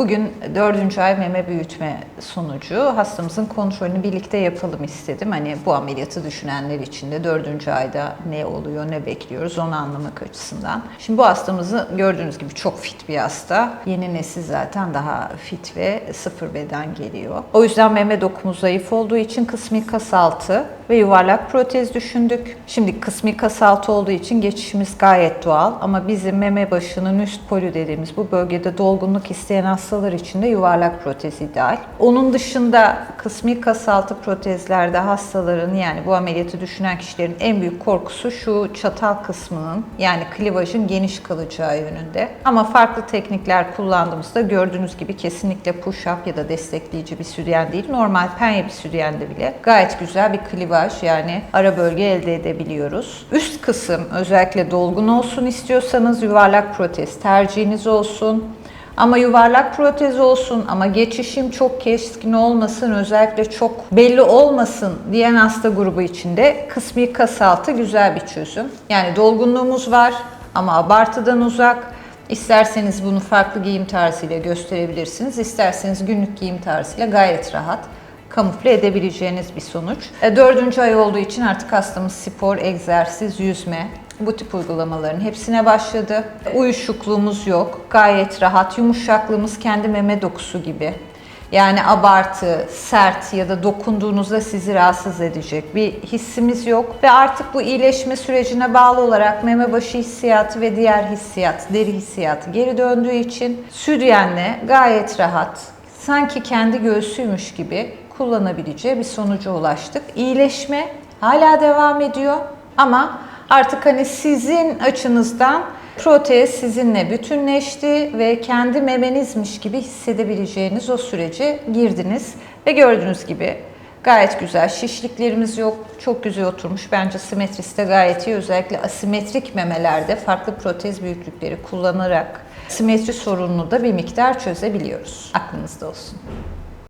Bugün dördüncü ay meme büyütme sonucu hastamızın kontrolünü birlikte yapalım istedim. Hani bu ameliyatı düşünenler için de dördüncü ayda ne oluyor, ne bekliyoruz onu anlamak açısından. Şimdi bu hastamızı gördüğünüz gibi çok fit bir hasta. Yeni nesil zaten daha fit ve sıfır beden geliyor. O yüzden meme dokumuz zayıf olduğu için kısmi kas altı ve yuvarlak protez düşündük. Şimdi kısmi kas altı olduğu için geçişimiz gayet doğal ama bizim meme başının üst polü dediğimiz bu bölgede dolgunluk isteyen hastalar için de yuvarlak protez ideal. Onun dışında kısmi kas altı protezlerde hastaların yani bu ameliyatı düşünen kişilerin en büyük korkusu şu çatal kısmının yani klivajın geniş kalacağı yönünde. Ama farklı teknikler kullandığımızda gördüğünüz gibi kesinlikle push-up ya da destekleyici bir sütyen değil. Normal penye bir sütyende bile gayet güzel bir klivaj yani ara bölge elde edebiliyoruz. Üst kısım özellikle dolgun olsun istiyorsanız yuvarlak protez tercihiniz olsun. Ama yuvarlak protez olsun ama geçişim çok keskin olmasın, özellikle çok belli olmasın diyen hasta grubu için de kısmi kas altı güzel bir çözüm. Yani dolgunluğumuz var ama abartıdan uzak. İsterseniz bunu farklı giyim tarzıyla gösterebilirsiniz. İsterseniz günlük giyim tarzıyla gayet rahat kamufle edebileceğiniz bir sonuç. E, Dördüncü ay olduğu için artık hastamız spor, egzersiz, yüzme, bu tip uygulamaların hepsine başladı. Uyuşukluğumuz yok. Gayet rahat. Yumuşaklığımız kendi meme dokusu gibi. Yani abartı, sert ya da dokunduğunuzda sizi rahatsız edecek bir hissimiz yok. Ve artık bu iyileşme sürecine bağlı olarak meme başı hissiyatı ve diğer hissiyat, deri hissiyatı geri döndüğü için südyenle gayet rahat, sanki kendi göğsüymüş gibi kullanabileceği bir sonuca ulaştık. İyileşme hala devam ediyor ama artık hani sizin açınızdan protez sizinle bütünleşti ve kendi memenizmiş gibi hissedebileceğiniz o sürece girdiniz ve gördüğünüz gibi gayet güzel şişliklerimiz yok. Çok güzel oturmuş. Bence simetrisi de gayet iyi. Özellikle asimetrik memelerde farklı protez büyüklükleri kullanarak simetri sorununu da bir miktar çözebiliyoruz. Aklınızda olsun.